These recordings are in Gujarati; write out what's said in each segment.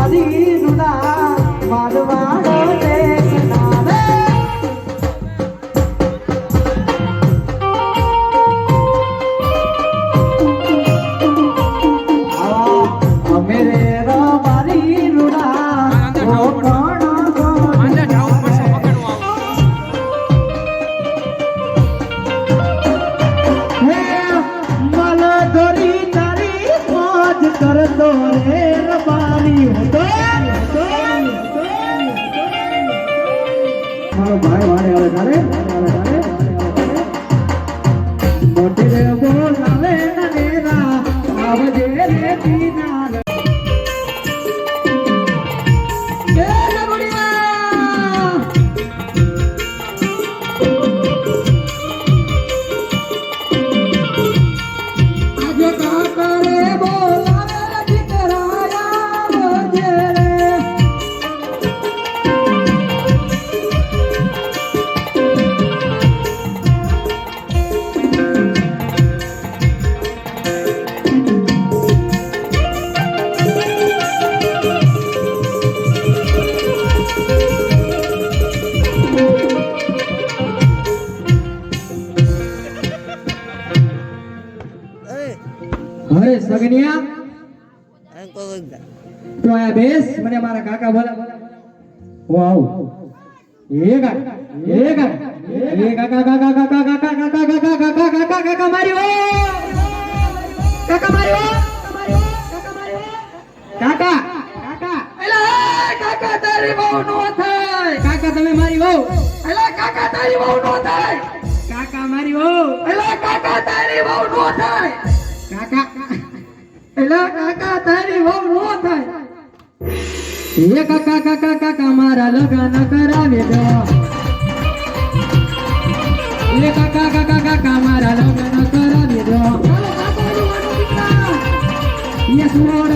స్వాధీనుడా મારો ભાઈ વાળે આવે તારે સગનિયા તો આયા બેસ મને મારા કાકા બોલા ઓ આવ એ કાકા એ કાકા એ કાકા કાકા કાકા કાકા કાકા કાકા કાકા કાકા કાકા મારી ઓ કાકા મારી ઓ કાકા મારી ઓ કાકા કાકા એલા કાકા તારી બહુ નો થાય કાકા તમે મારી બહુ એલા કાકા તારી બહુ નો થાય કાકા મારી બહુ એલા કાકા તારી બહુ નો થાય કાકા એલા કાકા તારી બહુ નો થાય. એ કાકા કાકા કાકા મારા લગન કરાવી દો. એ કાકા કાકા કાકા મારા લગન કરાવી દો. એ સોળ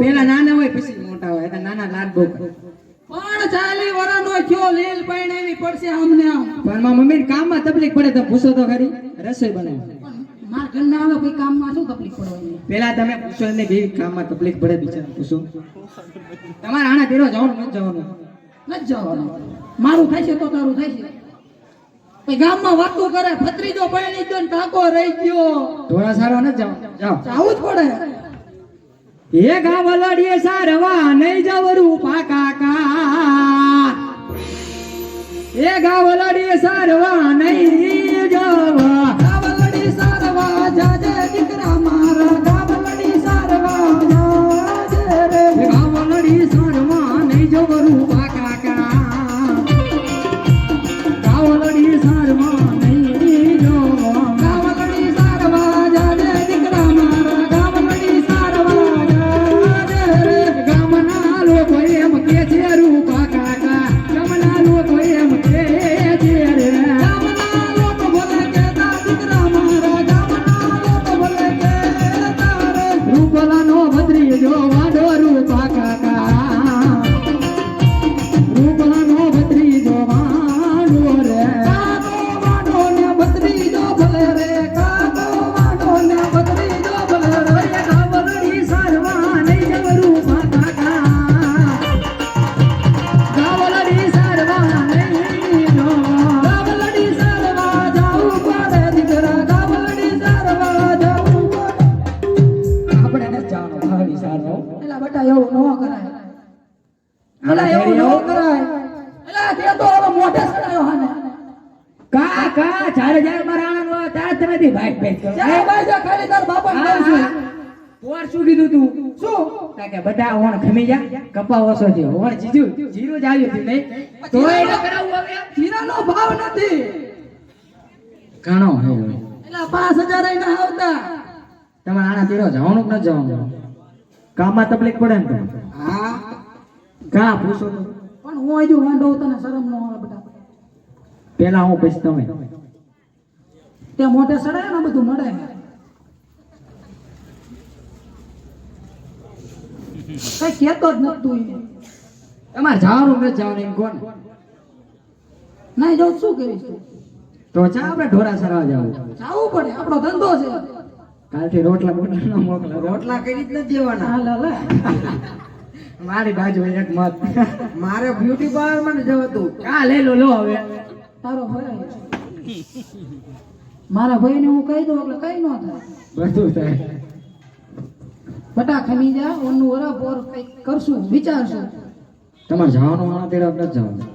પેલા નાના હોય પછી મોટા હોય એટલે નાના લાડ બહુ. પણ ચાલી વરાનો થયો લીલ પરણેવી પડશે અમને પણ મારા મમ્મીને કામમાં તકલીફ પડે તો પૂછો તો ખરી રસોઈ બનાવે. પણ માર ઘરના આવે કોઈ કામમાં શું તકલીફ પડવાની પેલા તમે પૂછો ને કેવી કામમાં તકલીફ પડે બિચારા પૂછો. તમારે આના તેરો જવાનું નથી જવાનું. નથી જવાનું. મારું થાય છે તો તારું થાય છે પછી ગામમાં વાતો કરે ભત્રીજો પરણી ગયો ને રહી ગયો. ઢોળા સારો નથી જવાનું જાઓ. આવું જ પડે. એ ગાવલડીએ સારવા નહીં જવરું પાકાકા એ ગાવલડીએ સારવા નહીં કા જ્યારે નો આનંદ તમે થી ભાઈ ભાઈ કરો ચાલ ભાઈ જા ખાલી તાર કહું છું શું કીધું તું? શું? તા કે બધા ઓણ ખમી જા કપા ઓછો થયો ઓણ જીજુ. જીરો જ આવ્યું હતું નહીં. તો એ કરાવું હવે. જીરાનો ભાવ નથી. ઘણો હે એટલે પાંચ હજાર ના આવતા. તમારે આના તીરો જવાનું કે ન જવાનું? કામમાં તકલીફ પડે ને હા. કા પૂછો પણ હું હજુ વાંડો તને શરમ ન આવે બેટા પેલા હું પછી તમે. તે મોઢે સડાય ને બધું મળે કઈ કેતો જ નતું તમારે જવાનું નથી જવાનું એમ કોણ ના જાઉં શું કરીશ તું? ચા આપણે ઢોરા સરવા જવું. જાવું પડે આપણો ધંધો છે. કાલથી રોટલા બોટલા મોકલા રોટલા કરી જ નથી દેવાના. હાલ હાલ મારી બાજુ એક મત. મારે બ્યુટી પાર્લરમાં જવું હતું. કા લઈ લો લો હવે. તારો ભાઈ મારા ભાઈને હું કહી દઉં એટલે કઈ ન થાય. બધું થાય. બટા ખમી જા ઓનું વરા પોર કઈ કરશું વિચારશું. તમારે જવાનું આના તેડા આપણે જવાનું.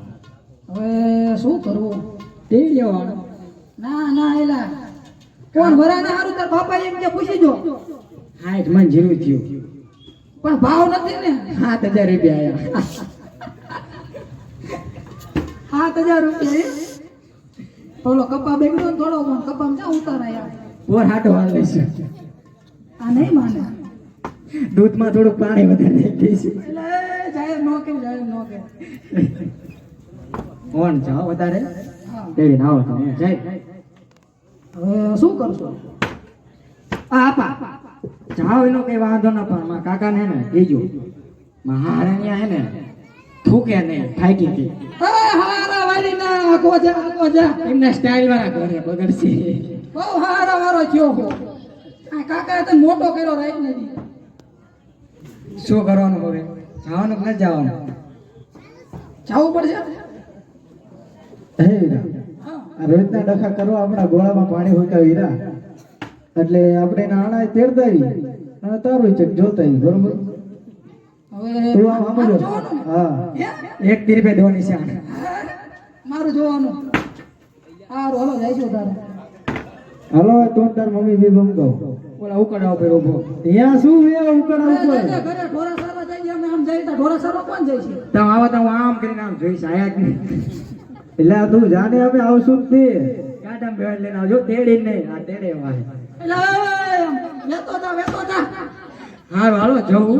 હવે શું કરવું? તે જવાનું ના ના એલા. કોણ વરાને હારું તાર બાપા એમ કે પૂછી જો હાઈટ મન જીરું થયું. પણ ભાવ નથી ને. સાત હજાર રૂપિયા આયા. સાત હજાર રૂપિયા ઓલો કપા બેગડો થોડો પણ કપામાં ક્યાં ઉતારાય પોર હાટો હાલ લઈશું આ નહીં માને? દૂધમાં થોડું પાણી વધારે નાખી એટલે જાહેર નો કે જાહેર નો કે. કોણ જાઓ વધારે. તેડી નાવો તમે જાય. હવે શું કરશો? આ આપા. જાવ એનો કઈ વાંધો ના પણ મારા કાકા ને ને કીજો મહારાણિયા હે ને થૂકે ને ફાકી અરે હારા વાળી ના આખો જા એમના સ્ટાઇલ વાળા ઘરે બગડશે. બહુ હારા વાળો થયો હો. આ કાકાએ તને મોટો કર્યો રાઈટ નથી શું કરવાનું હવે? જવાનું કે નથી જવાનું? જવું પડશે? હે વીરા રોજના ડખા કરવા આપણા ગોળામાં પાણી હોતા વીરા એટલે આપણે નાણા તેડતા તારું ચેક જોતા બરોબર? હવે તું આમ સમજો હા હે? એક તીરપે દો નિશાન મારું જોવાનું. હારું જાય જઈશું તારે હલો તું તાર મમ્મી બી બમતો ઓલા ઉકડાવ પર ઊભો ત્યાં શું એ ઉકળા પર ઘરે ઢોરા સારવા જઈએ અમે આમ જાય તો ઢોરા સારવા કોણ જાય છે? તમે આવા તો આમ કરીને આમ જોઈશ આયા જ નહીં. એટલે તું જાને અમે આવશું જ તે. કાઢામ બેડ લઈને આવજો તેડી જ નહીં. આ તેડે વાય એટલે વેતો તા વેતો તા. હારું હાલો જવું.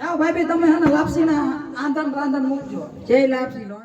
જાઓ ભાઈ ભાઈ તમે હે ને લાપસી ના આંધણ રાંધણ મૂકજો. જય લાપસી લો